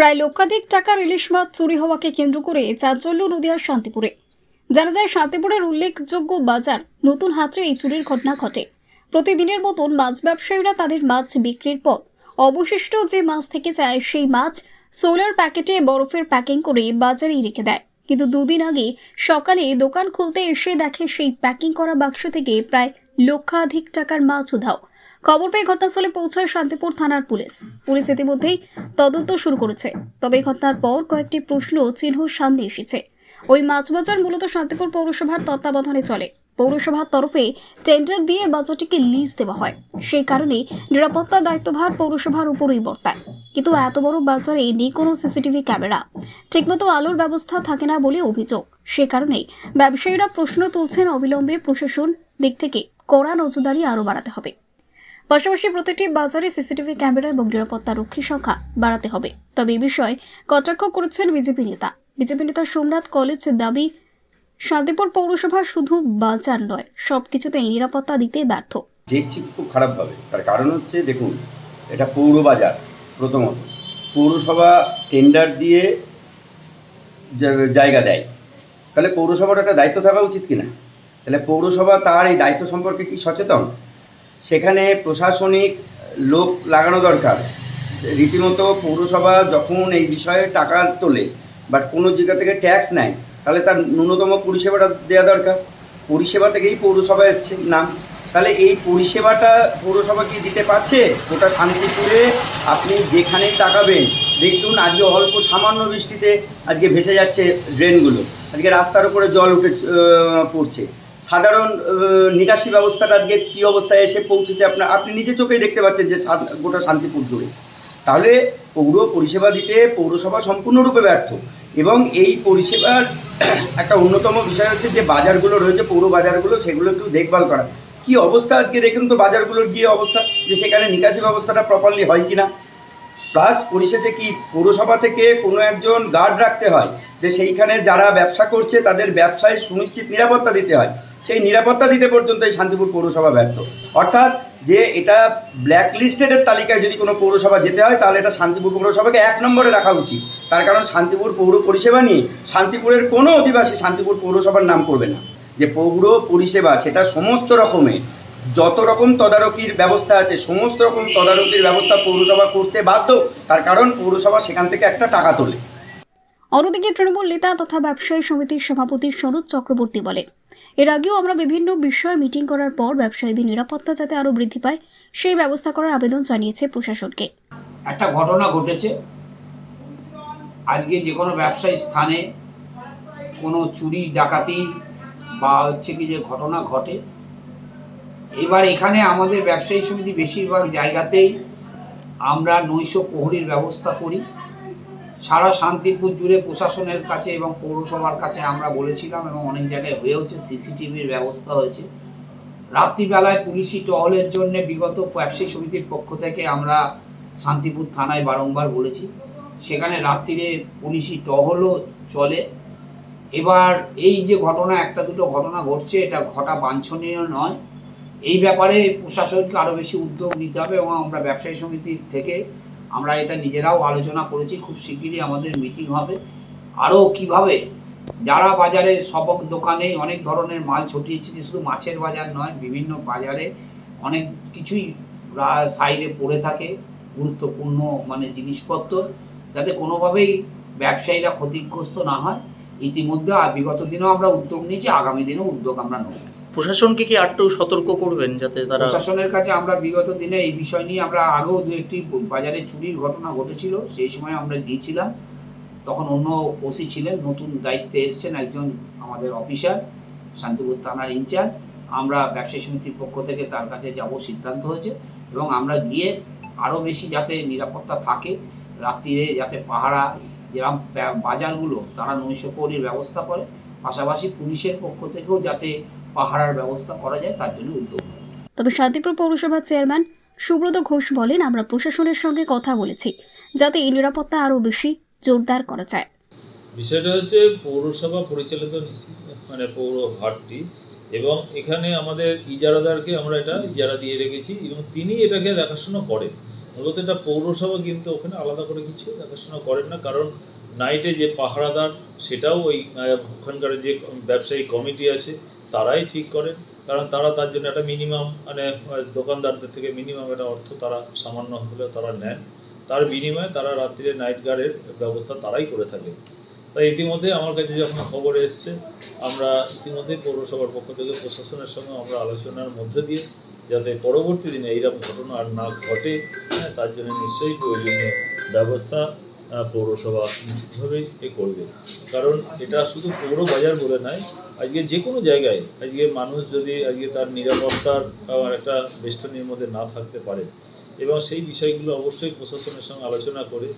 প্রায় লক্ষাধিক টাকার ইলিশ মাছ চুরি হওয়াকে কেন্দ্র করে চাঞ্চল্য নদিয়ার শান্তিপুরে। জানা যায়, শান্তিপুরের উল্লেখযোগ্য বাজার নতুন হাটে এই চুরির ঘটনা ঘটে। প্রতিদিনের মতন মাছ ব্যবসায়ীরা তাদের মাছ বিক্রির পর অবশিষ্ট যে মাছ থেকে যায়, সেই মাছ সোলার প্যাকেটে বরফের প্যাকিং করে বাজারেই রেখে দেয়। কিন্তু দুদিন আগে সকালে দোকান খুলতে এসে দেখে সেই প্যাকিং করা বাক্স থেকে প্রায় লক্ষাধিক টাকার মাছ উধাও। খবর পেয়ে ঘটনাস্থলে পৌঁছায় শান্তিপুর থানার পুলিশ। পুলিশ ইতিমধ্যেই তদন্ত শুরু করেছে। তবে ঘটনার পর কয়েকটি প্রশ্ন চিহ্ন সামনে এসেছে। ওই মাছ বাজার মূলত শান্তিপুর পৌরসভার তত্ত্বাবধানে চলে। পৌরসভার তরফে টেন্ডার দিয়ে বাজারটিকে লিজ দেওয়া হয়। সেই কারণে নিরাপত্তার দায়িত্বভার পৌরসভার উপরই বর্তায়। কিন্তু এত বড় বাজারে নেই কোনো সিসিটিভি ক্যামেরা। ঠিকমতো আলোর ব্যবস্থা থাকে না বলে অভিযোগ। সে কারণেই ব্যবসায়ীরা প্রশ্ন তুলছেন অবিলম্বে প্রশাসন দিক থেকে কড়া নজরদারি আরও বাড়াতে হবে। পাশাপাশি প্রতিটি বাজারে সিসিটিভি ক্যামেরা এবং নিরাপত্তা রক্ষী সংখ্যা বাড়াতে হবে। তবে এ বিষয়ে কটাক্ষ করেছেন বিজেপি নেতা। বিজেপি নেতা সোমনাথ কলেজ দাবি, শান্তিপুর পৌরসভা শুধু বাজার নয় সবকিছুতেই নিরাপত্তা দিতে ব্যর্থ। দেখছি খুব খারাপভাবে। তার কারণ হচ্ছে, দেখুন, এটা পৌর বাজার প্রথমত। পৌরসভা টেন্ডার দিয়ে জায়গা দেয়। তাহলে পৌরসভার একটা দায়িত্ব থাকা উচিত কি না তাহলে পৌরসভা তার এই দায়িত্ব সম্পর্কে কি সচেতন? সেখানে প্রশাসনিক লোক লাগানো দরকার। রীতিমতো পৌরসভা যখন এই বিষয়ে টাকা তোলে বাট কোনো জায়গা থেকে ট্যাক্স নেয়, তাহলে তার ন্যূনতম পরিষেবাটা দেওয়া দরকার। পরিষেবা থেকেই পৌরসভা এসছে নাম। তাহলে এই পরিষেবাটা পৌরসভা কি দিতে পারছে? গোটা শান্তিপুরে আপনি যেখানেই তাকাবেন, দেখুন আজকে অল্প সামান্য বৃষ্টিতে আজকে ভেসে যাচ্ছে ড্রেনগুলো আজকে রাস্তার উপরে জল উঠে পড়ছে। সাধারণ নিকাশি ব্যবস্থাটা আজকে কী অবস্থায় এসে পৌঁছেছে আপনার, আপনি নিজে চোখেই দেখতে পাচ্ছেন যে গোটা শান্তিপুর জুড়ে। তাহলে পৌর পরিষেবা দিতে পৌরসভা সম্পূর্ণরূপে ব্যর্থ। এবং এই পরিষেবার একটা অন্যতম বিষয় হচ্ছে যে বাজারগুলো রয়েছে, পৌর বাজারগুলো, সেগুলো একটু দেখভাল করা। কি অবস্থা আজকে দেখুন তো বাজারগুলোর গিয়ে অবস্থা, যে সেখানে নিকাশি ব্যবস্থাটা প্রপারলি হয় কি না প্লাস পরিশেষে কি পৌরসভা থেকে কোনো একজন গার্ড রাখতে হয়? যে সেইখানে যারা ব্যবসা করছে, তাদের ব্যবসায় সুনিশ্চিত নিরাপত্তা দিতে হয়। সেই নিরাপত্তা দিতে পর্যন্ত এই শান্তিপুর পৌরসভা ব্যর্থ। অর্থাৎ যে এটা ব্ল্যাক লিস্টেডের তালিকায় যদি কোনো পৌরসভা যেতে হয়, তাহলে এটা শান্তিপুর পৌরসভাকে এক নম্বরে রাখা উচিত। তার কারণ শান্তিপুর পৌর পরিষেবা নিয়ে শান্তিপুরের কোনো অধিবাসী শান্তিপুর পৌরসভার নাম করবে না। যে পৌর পরিষেবা, সেটা সমস্ত রকমের, যত রকম তদারকির ব্যবস্থা আছে, সমস্ত রকম তদারকির ব্যবস্থা পৌরসভা করতে বাধ্য, তার কারণ পৌরসভা সেখান থেকে একটা টাকা তোলে। অন্যদিকে তৃণমূল নেতা তথা ব্যবসায়ী সমিতির সভাপতি সনদ চক্রবর্তী বলেন এর আগেও আমরা বিভিন্ন বিষয়ে মিটিং করার পর ব্যবসায়ীদের নিরাপত্তা যাতে আরও বৃদ্ধি পায়, সেই ব্যবস্থা করার আবেদন জানিয়েছে প্রশাসনকে। একটা ঘটনা ঘটেছে। আজকে যে কোনো ব্যবসায়ী স্থানে কোনো চুরি, ডাকাতি বা হচ্ছে কি যে ঘটনা ঘটে। এবার এখানে আমাদের ব্যবসায়ী সমিতি বেশিরভাগ জায়গাতেই আমরা নৈশ প্রহরীর ব্যবস্থা করি। সারা শান্তিপুর জুড়ে প্রশাসনের কাছে এবং পৌরসভার কাছে আমরা বলেছিলাম এবং অনেক জায়গায় হয়েওছে, সিসিটিভির ব্যবস্থা হয়েছে। রাত্রিবেলায় পুলিশি টহলের জন্য বিগত ব্যবসায়ী সমিতির পক্ষ থেকে আমরা শান্তিপুর থানায় বারংবার বলেছি। সেখানে রাত্রিরে পুলিশি টহলও চলে। এবার এই যে ঘটনা, একটা দুটো ঘটনা ঘটছে, এটা ঘটা বাঞ্ছনীয় নয়। এই ব্যাপারে প্রশাসনকে আরও বেশি উদ্যোগ নিতে হবে এবং আমরা ব্যবসায়ী সমিতির থেকে আমরা এটা নিজেরাও আলোচনা করেছি, খুব শিগগিরই আমাদের মিটিং হবে। আরও কীভাবে? যারা বাজারে সবক দোকানে অনেক ধরনের মাল ছটিয়েছে শুধু মাছের বাজার নয়, বিভিন্ন বাজারে অনেক কিছুই সাইডে পড়ে থাকে, গুরুত্বপূর্ণ মানে জিনিসপত্র, যাতে কোনোভাবেই ব্যবসায়ীরা ক্ষতিগ্রস্ত না হয়। ইতিমধ্যে বিগত দিনেও আমরা উদ্যোগ নিয়েছি, আগামী দিনেও উদ্যোগ আমরা নেব। প্রশাসনকে কি আরটু সতর্ক করবেন যাতে তারা প্রশাসনের কাছে আমরা বিগত দিনে এই বিষয় নিয়ে আমরা আগেও দু একটি বাজারে চুরির ঘটনা ঘটেছিল, সেই সময় আমরা গিয়েছিলাম। তখন অন্য ওসি ছিলেন, নতুন দায়িত্বে এসছেন একজন আমাদের অফিসার, শান্তিপুর থানার ইনচার্জ। আমরা ব্যবসায়ী সমিতির পক্ষ থেকে তার কাছে যাব সিদ্ধান্ত হয়েছে এবং আমরা গিয়ে আরও বেশি যাতে নিরাপত্তা থাকে, রাত্রিরে যাতে পাহারা যেরকম বাজারগুলো, তারা নৈশপ্রহরীর ব্যবস্থা করে। পাশাপাশি পুলিশের পক্ষ থেকেও যাতে পাহারার ব্যবস্থা করা যায় তার জন্য উদ্যোগ তবে শান্তিপুর পৌরসভার চেয়ারম্যান সুব্রত ঘোষ বলেন আমরা প্রশাসনের সঙ্গে কথা বলেছি যাতে এই নিরাপত্তা আরও বেশি জোরদার করা যায়। বিষয়টা হচ্ছে পৌরসভা পরিচালিত মানে পৌর হাটটি এবং এখানে আমাদের ইজারাদারকে আমরা এটা ইজারা দিয়ে রেখেছি এবং তিনি এটাকে দেখাশোনা করেন। মূলত এটা পৌরসভা কিন্তু ওখানে আলাদা করে কিছু দেখাশোনা করেন না কারণ নাইটে যে পাহারাদার সেটাও ওই ওখানকার যে ব্যবসায়ী কমিটি আছে তারাই ঠিক করেন কারণ তারা তার জন্য একটা মিনিমাম মানে দোকানদারদের থেকে মিনিমাম একটা অর্থ তারা সামান্য হলেও তারা নেন। তার বিনিময়ে তারা রাত্রিরে নাইট গার্ডের ব্যবস্থা তারাই করে থাকে। তাই ইতিমধ্যে আমার কাছে যখন খবর এসছে আমরা ইতিমধ্যে পৌরসভার পক্ষ থেকে প্রশাসনের সঙ্গে আমরা আলোচনার মধ্যে দিয়ে যাতে পরবর্তী দিনে এইরকম ঘটনা আর না ঘটে হ্যাঁ, তার জন্য নিশ্চয়ই প্রয়োজনীয় ব্যবস্থা পৌরসভা নিশ্চিতভাবেই এ করবে। কারণ এটা শুধু পৌর বাজার বলে নয়, আজকে যে কোনো জায়গায় আজকে মানুষ যদি আজকে তার নিরাপত্তার একটা বেষ্টনীর মধ্যে না থাকতে পারে এবং সেই বিষয়গুলো অবশ্যই প্রশাসনের সঙ্গে আলোচনা করে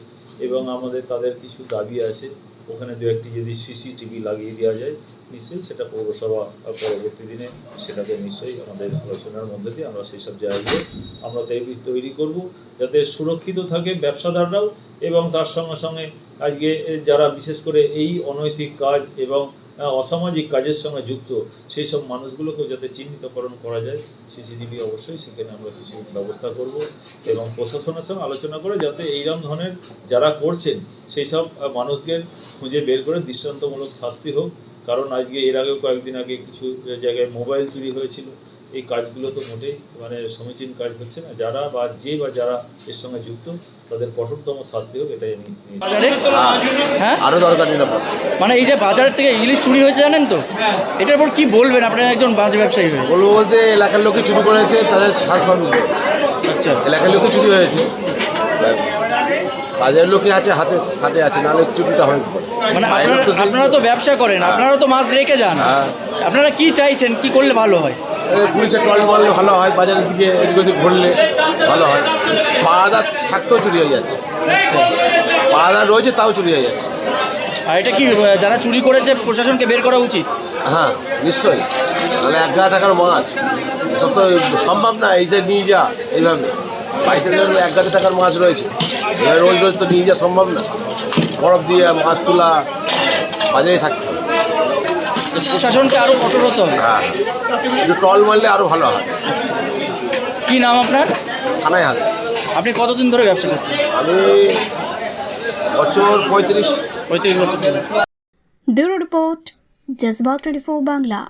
এবং আমাদের তাদের কিছু দাবি আছে, ওখানে দু একটি যদি সিসিটিভি লাগিয়ে দেওয়া যায় নিশ্চয়ই সেটা পৌরসভা পরবর্তী দিনে সেটাকে নিশ্চয়ই আমাদের আলোচনার মধ্যে দিয়ে আমরা সেই সব জায়গাগুলো আমরা তৈরি তৈরি করব যাতে সুরক্ষিত থাকে ব্যবসাদাররাও এবং তার সঙ্গে সঙ্গে আজকে যারা বিশেষ করে এই অনৈতিক কাজ এবং অসামাজিক কাজের সঙ্গে যুক্ত সেই সব মানুষগুলোকেও যাতে চিহ্নিতকরণ করা যায়, সিসিটিভি অবশ্যই সেখানে আমরা কিছু ব্যবস্থা করব এবং প্রশাসনের সঙ্গে আলোচনা করে যাতে এইরকম ধরনের যারা করছেন সেই সব মানুষদের খুঁজে বের করে দৃষ্টান্তমূলক শাস্তি হোক কারণ আজকে এর আগেও কয়েকদিন আগে কিছু জায়গায় মোবাইল চুরি হয়েছিল। এই কাজগুলো তো মোটেই মানে সমীচীন কাজ হচ্ছে না। যারা বা যে বা যারা এর সঙ্গে যুক্ত তাদের কঠোরতম শাস্তি হোক এটাই আমি হ্যাঁ? আরও দরকার মানে এই যে বাজার থেকে ইলিশ চুরি হয়েছে জানেন তো? এটার পর কি বলবেন? আপনার একজন মাছ ব্যবসায়ী বলব বলতে এলাকার লোকে চুরি করেছে তাদের শাসন আচ্ছা। এলাকার লোকে চুরি হয়েছে। কাজের লোকে আছে হাতে সাথে আছে নাহলে চুরিটা হয়। মানে আপনারা তো আপনারা তো ব্যবসা করেন আপনারা তো মাছ রেখে যান। হ্যাঁ। আপনারা কি চাইছেন কি করলে ভালো হয়? এই পুলিশের টল মারলে ভালো হয় বাজারের দিকে এদিক ওদিক ঘুরলে ভালো হয়। পাড়াদার থাকতেও চুরি হয়ে যাচ্ছে। আচ্ছা। পাড়াদার রয়েছে তাও চুরি হয়ে যাচ্ছে। আর এটা কি যারা চুরি করেছে প্রশাসনকে বের করা উচিত? হ্যাঁ নিশ্চয়ই। তাহলে এক হাজার টাকার মাছ। সব তো সম্ভব না এই যে নিয়ে যা এইভাবে। বাইশের জন্য এক হাজার টাকার মাছ রয়েছে। এবার রোজ রোজ তো নিয়ে যাওয়া সম্ভব না। বরফ দিয়ে মাছ তোলা বাজারে থাকতে হবে। প্রশাসনকে আরও কঠোর হতে হবে। হ্যাঁ একটু টল মারলে আরও ভালো হয়। কি নাম আপনার? থানায় হাতে আপনি কতদিন ধরে ব্যবসা করছেন? আমি বছর পঁয়ত্রিশ। পঁয়ত্রিশ বছর ধরে। Bureau report Jazbaat twenty Bangla.